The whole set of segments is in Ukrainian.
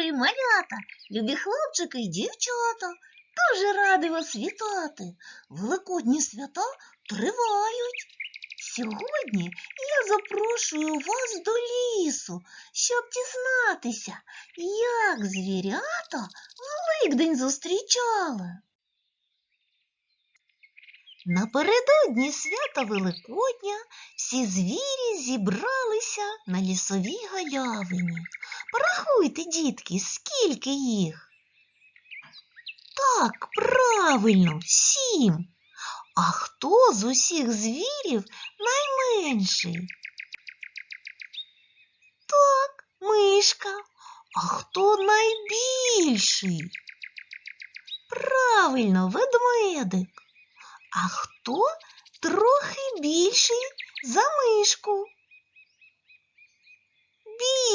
добрий малята, любі хлопчики і дівчата. Дуже радий вас вітати. Великодні свята тривають. Сьогодні я запрошую вас до лісу, щоб дізнатися, як звірята Великдень зустрічали. Напередодні свята Великодня всі звірі зібралися на лісовій галявині. Порахуйте, дітки, скільки їх? Так, правильно, сім. А хто з усіх звірів найменший? Так, мишка. А хто найбільший? Правильно, ведмедик. А хто трохи більший за мишку?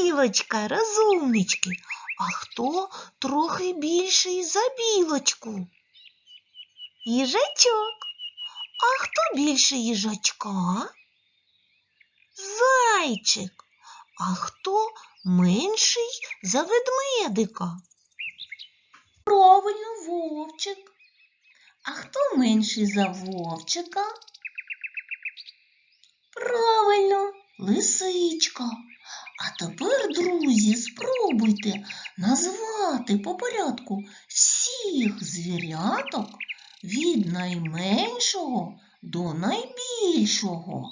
Білочка, розумнички. А хто трохи більший за білочку? Їжачок. А хто більше їжачка? Зайчик. А хто менший за ведмедика? Правильно, вовчик. А хто менший за вовчика? Правильно, лисичка. А тепер, друзі, спробуйте назвати по порядку всіх звіряток від найменшого до найбільшого.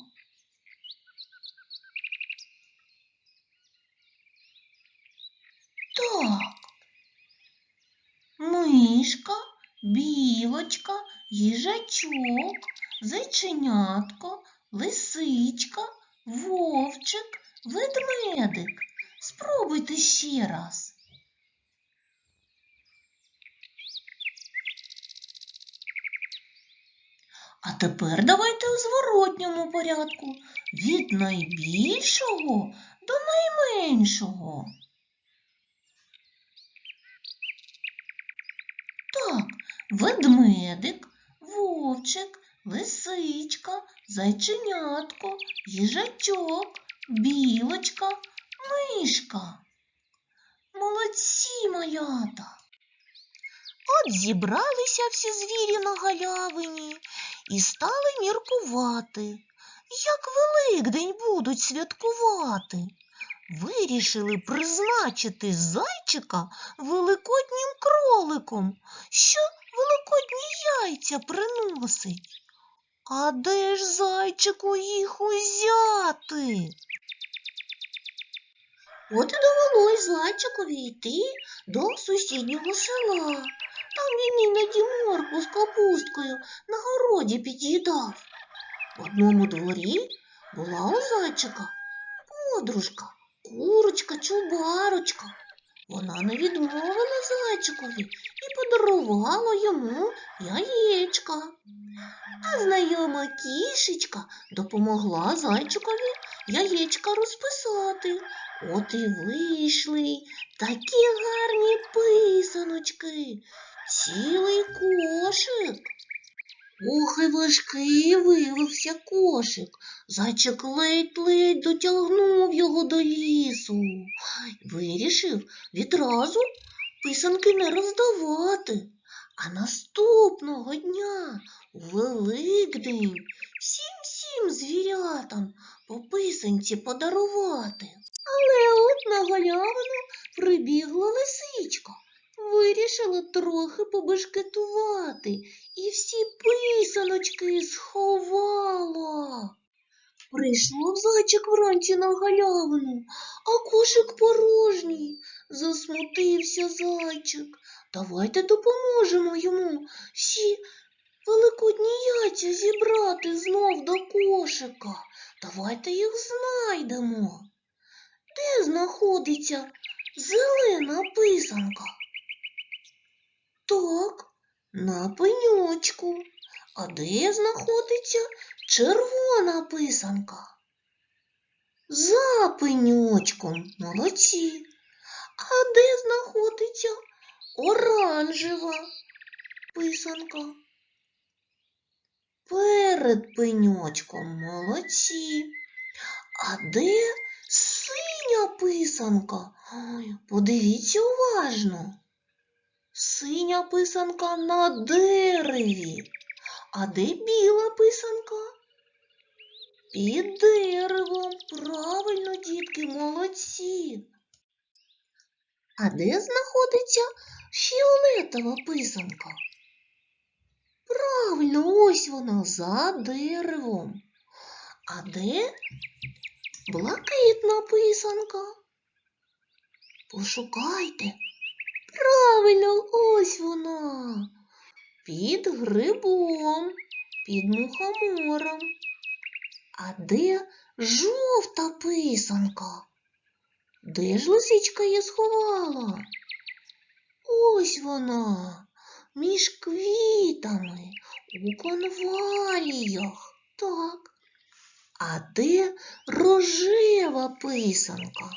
Так. Мишка, білочка, їжачок, зайченятко, лисичка, вовчик, ведмедик. Спробуйте ще раз. А тепер давайте у зворотньому порядку від найбільшого до найменшого. Так, ведмедик, вовчик, лисичка, зайченятко, їжачок, білочка, мишка. Молодці малята. От зібралися всі звірі на галявині і стали міркувати, як Великдень будуть святкувати. Вирішили призначити зайчика великоднім кроликом, що великодні яйця приносить. А де ж зайчику їх узяти? От і довелось зайчикові йти до сусіднього села. Там він іноді морку з капусткою на городі під'їдав. В одному дворі була у зайчика подружка, курочка чубарочка. Вона не відмовила зайчикові і подарувала йому яєчка. А знайома кішечка допомогла зайчикові яєчка розписати. От і вийшли такі гарні писаночки, цілий кошик. Ох, і важкий виявився кошик. Зайчик ледь-ледь дотягнув його до лісу. Вирішив відразу писанки не роздавати. А наступного дня, у Великдень, всім-всім звірятам по писанці подарувати. Але от на галявину прибігла лисичка. Вирішила трохи побешкетувати і всі писаночки сховала. Прийшов зайчик вранці на галявину, а кошик порожній. Засмутився зайчик. Давайте допоможемо йому всі великодні яйця зібрати знов до кошика. Давайте їх знайдемо. Де знаходиться зелена писанка? Так, на пеньочку. А де знаходиться червона писанка? За пеньочком, молодці. А де знаходиться оранжева писанка? Перед пеньочком, молодці. А де синя писанка. Ой, подивіться уважно. Синя писанка на дереві. А де біла писанка? Під деревом. Правильно, дітки, молодці. А де знаходиться фіолетова писанка? Правильно, ось вона за деревом. А де блакитна писанка? Пошукайте. Правильно, ось вона. Під грибом, під мухомором. А де жовта писанка? Де ж лисичка її сховала? Ось вона, між квітами, у конваліях. Так. А де рожева писанка?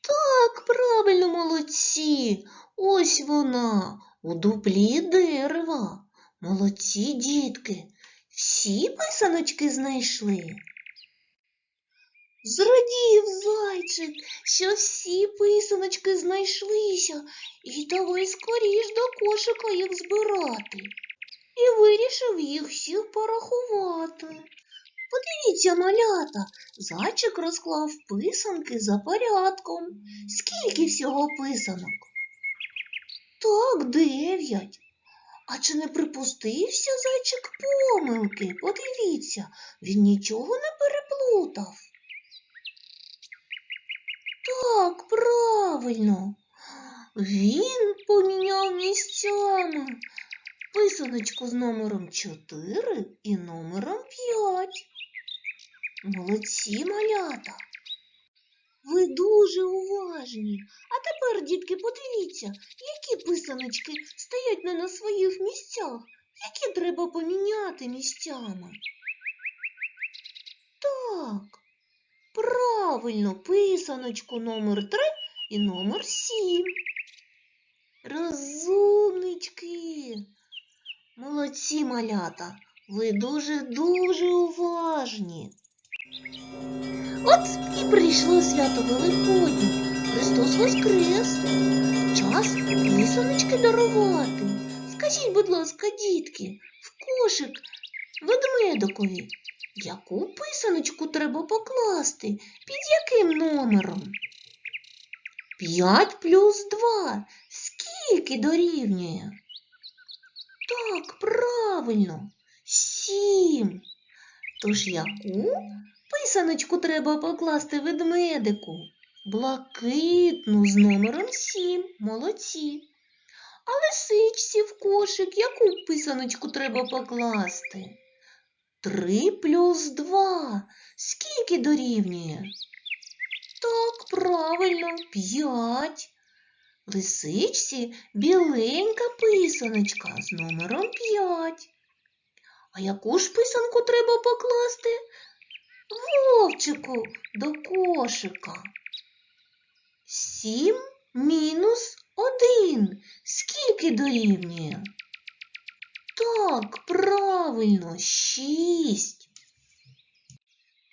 Так, правильно, молодці. Ось вона, у дуплі дерева. Молодці, дітки. Всі писаночки знайшли. Зрадів зайчик, що всі писаночки знайшлися, і давай скоріш до кошика їх збирати. І вирішив їх всіх порахувати. Подивіться, малята, зайчик розклав писанки за порядком. Скільки всього писанок? Так, дев'ять. А чи не припустився зайчик помилки? Подивіться, він нічого не переплутав. Так, правильно. Він поміняв місцями писаночку з номером 4 і номером 5. Молодці малята. Ви дуже уважні. А тепер, дітки, подивіться, які писаночки стоять не на своїх місцях, які треба поміняти місцями. Так, правильно, писаночку номер 3 і номер 7. Розумнички. Молодці, малята. Ви дуже-дуже уважні. От і прийшло свято Великодня. Христос Воскрес. Час писаночки дарувати. Скажіть, будь ласка, дітки, в кошик ведмедикові, яку писаночку треба покласти? Під яким номером? П'ять плюс два. Скільки дорівнює? Так, правильно, сім. Тож яку писаночку треба покласти ведмедику? Блакитну з номером сім. Молодці. А лисичці в кошик яку писаночку треба покласти? Три плюс два. Скільки дорівнює? Так, правильно, п'ять. Лисичці біленька писаночка з номером 5. А яку ж писанку треба покласти? Вовчику до кошика. Сім мінус один. Скільки дорівнює? Так, правильно, шість.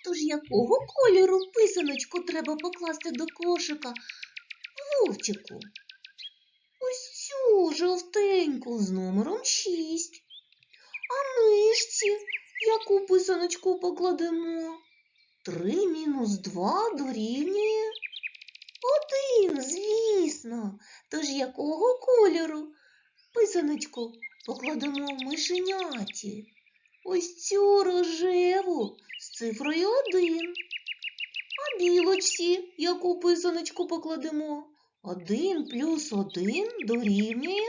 Тож якого кольору писаночку треба покласти до кошика? Вовчику. Ось цю жовтеньку з номером 6. А мишці яку писаночку покладемо? 3 мінус 2 дорівнює. Один, звісно. Тож якого кольору? Писаночку покладемо мишеняті. Ось цю рожеву з цифрою 1. А білочці яку писаночку покладемо? Один плюс один дорівнює?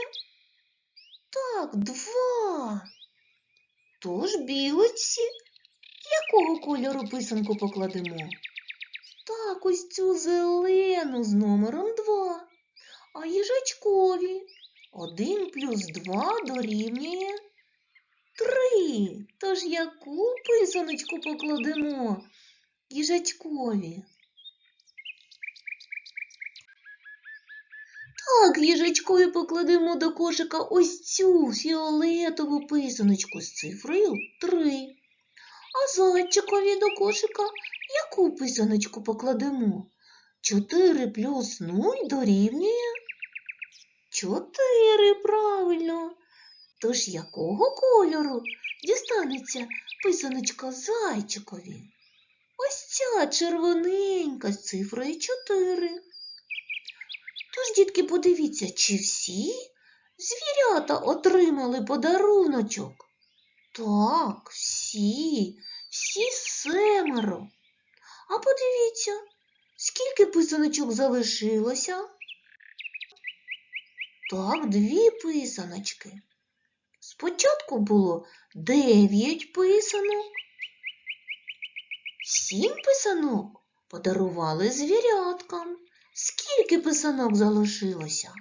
Так, два. Тож білочці якого кольору писанку покладемо? Так, ось цю зелену з номером два. А їжачкові один плюс два дорівнює три. Тож яку писаночку покладемо їжачкові? Так, їжачкові покладемо до кошика ось цю фіолетову писаночку з цифрою 3. А зайчикові до кошика яку писаночку покладемо? Чотири плюс нуль дорівнює чотири, правильно. Тож якого кольору дістанеться писаночка зайчикові? Ось ця червоненька з цифрою 4. Тож, дітки, подивіться, чи всі звірята отримали подаруночок? Так, всі, всі семеро. А подивіться, скільки писаночок залишилося? Так, дві писаночки. Спочатку було дев'ять писанок. Сім писанок подарували звіряткам. Скільки писанок залишилося?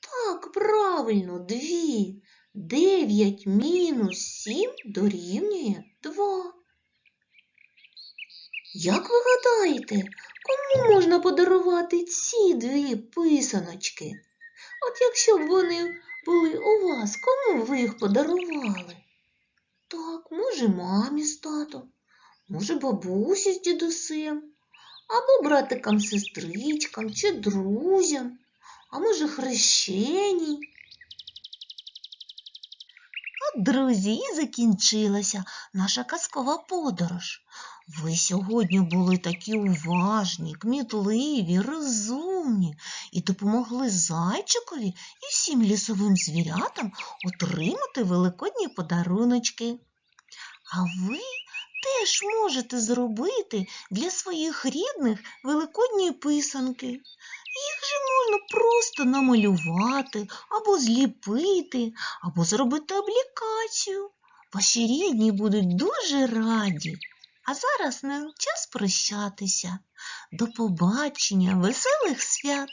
Так, правильно, дві. Дев'ять мінус сім дорівнює два. Як ви гадаєте, кому можна подарувати ці дві писаночки? От якщо б вони були у вас, кому ви їх подарували? Так, може, мамі з татом, може, бабусі з дідусем, або братикам, сестричкам чи друзям, а може, хрещеній. От, друзі, закінчилася наша казкова подорож. Ви сьогодні були такі уважні, кмітливі, розумні і допомогли зайчикові і всім лісовим звірятам отримати великодні подаруночки. А ви теж можете зробити для своїх рідних великодні писанки. Їх же можна просто намалювати або зліпити, або зробити аплікацію. Ваші рідні будуть дуже раді. А зараз нам час прощатися. До побачення, веселих свят!